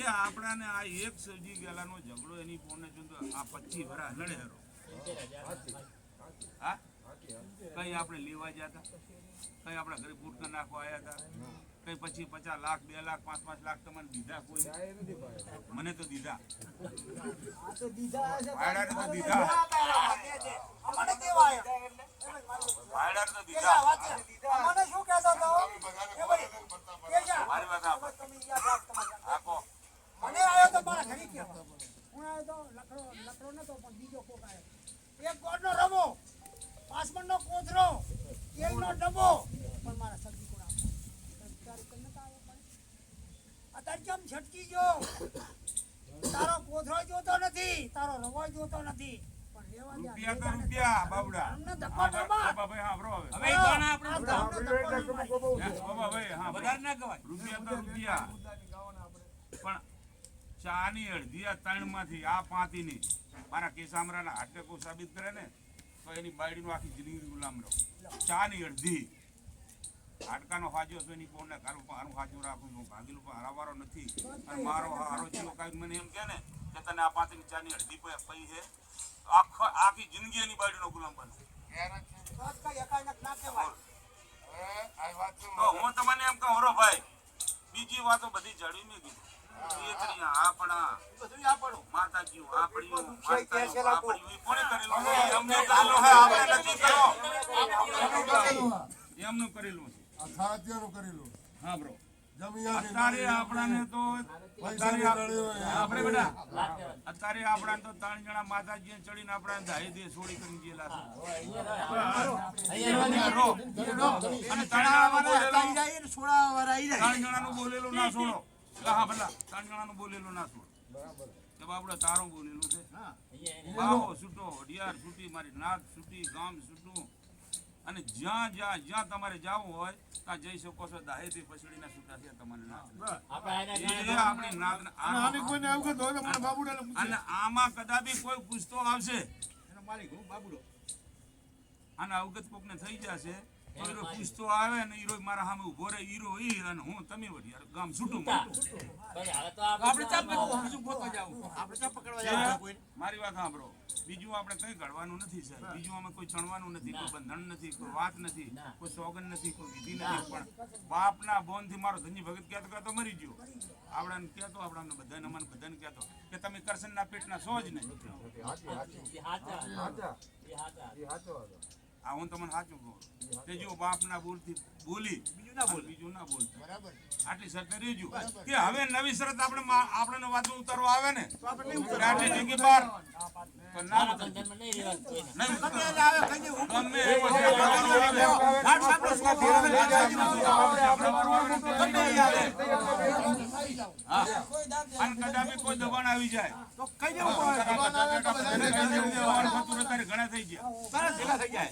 કે આપણાને આ એક સજી ગયેલાનો ઝઘડો એની પોને તો આ પચી ભરા લડે હરો હા કઈ આપણે લેવા જતા કઈ આપણે ઘરે ફૂટકા નાખવા આવ્યા હતા કઈ પછી પચાસ લાખ, બે લાખ, પાંચ પાંચ લાખ તમને દીધા કોઈ મને તો દીધા ભાડાને તો દીધા? ભાડાને તો દીધા છે. અમને શું કહેતો હતો? કે ભાઈ, કે જા. મારી વાત સાંભળો. તમે યાદ રાખ તમારી વાત. આખો મને આવ્યો તો મારા ઘરે કહેવા. હું આવ્યો તો લકડો લકડો નતો પણ બીજો કોક આવ્યો એક ગોળનો રવો પાસમણનો કોથળો તેલનો ડબ્બો. પણ મારા સબ્જી કોણ આપે? તારે કેમ નતા આવ્યો અત્યારે કેમ છટકી ગયો? તારો કોથળો જોતો નથી તારો રવો જોતો નથી. પણ લેવા રૂપિયા તો રૂપિયા બાબડા. હવે. આપણે બાબા ભાઈ હા વધારે ના કહેવાય. રૂપિયા રૂપિયા. પણ ચાની અડધી આ ત્રણમાંથી આ પાંતી ની મારા કેસામરાના હાટે કોઈ સાબિત કરે ને તો એની બાયડીનો આખી જિંદગી ગુલામ રહો. ચાની અડધી. હાડકાનો હાજો તો એની કોને કારું હારું હાજો રાખું હું ભાગેલું પણ હરાવારો નથી. અને મારો હારો જીવો કાંઈક મને એમ કહે ને કે તને આ પાંત્રીની ચાની અડધી પૈ- પૈ છે આખો આખી જિંદગી એની બાયડીનો ગુલામ બનશે તો જ કાંઈ એકાએક ના કહેવાય. તો હું તમને એમ કહું ભાઈ બીજી વાતો બધી જડી મેં કીધું. ચેતરી આપણા બધું આપણું. માતાજી આપણી માતાજી આપણી કોણે કરેલું? છે? એમને કરેલું આપણે નથી કર્યો. એમનું કરેલું છે. ખાદ્યનું કરેલું. હા બ્રો. અત્યારે આપણાને તો આપણે બેટા. અત્યારે આપણાને તો ત્રણ જણા માતાજીએ ચડીને આપણા ધાઈ દે છોડી કરી ગયેલા છે. અને ત્રણ જણાનું બોલેલું. બોલેલું. ના છોડો હા ભલા ત્રણ જણાનું બોલેલું ના છોડો. કે બાપડે તારું બોલેલું છે. બાવો છૂટો અઢિયાર છૂટી મારી નાક છૂટી ગામ છૂટું. અને જ્યાં જ્યાં જ્યાં તમારે જવું હોય ત્યાં જઈ શકો છો. દાહેથી પછડીના છૂટા છે તમારે આપણી. અને આમાં કદાપી કોઈ પૂછતો આવશે. હું બાબુડો. અને અવગત કોકને થઈ જશે. તો ઈરો પૂછતો આવે ને હીરો મારા સામે ઊભો રહે હીરો ઈ અને હું તમે વળી યાર ગામ છૂટું મોટું આપણે ચા પકડવા બીજું ગોતવા જાવ. આપણે ચા પકડવા જાવ કોઈ મારી વાત સાંભળો. બીજું આપણે કઈ ઘડવાનું નથી સાહેબ. બીજું અમે કોઈ ચણવાનું નથી કોઈ બંધન નથી કોઈ વાત નથી કોઈ સોગન નથી કોઈ વિધિ નથી પણ બાપના બોનથી મારો ધનજી ભગત કહેતો કહેતો મરી ગયો. આપણાને કહેતો આપણાને બધાને અમને બધાને કહેતો કે તમે કરશનના પેટના સો જ નહીં. આ હું તમને સાચું કહું. કે જો બાપના બોલથી બોલી બીજું ના બોલ. બીજું ના બોલતા. આટલી શરતે રહેજો કે હવે નવી શરત આપણે આપણને વાતો ઉતારવો આવે. ને આટલી જિંદગી બાર તો ના ગમે. અને કોઈ દબાણ આવી જાય તો કઈ દેવું ઘણા થઈ ગયા.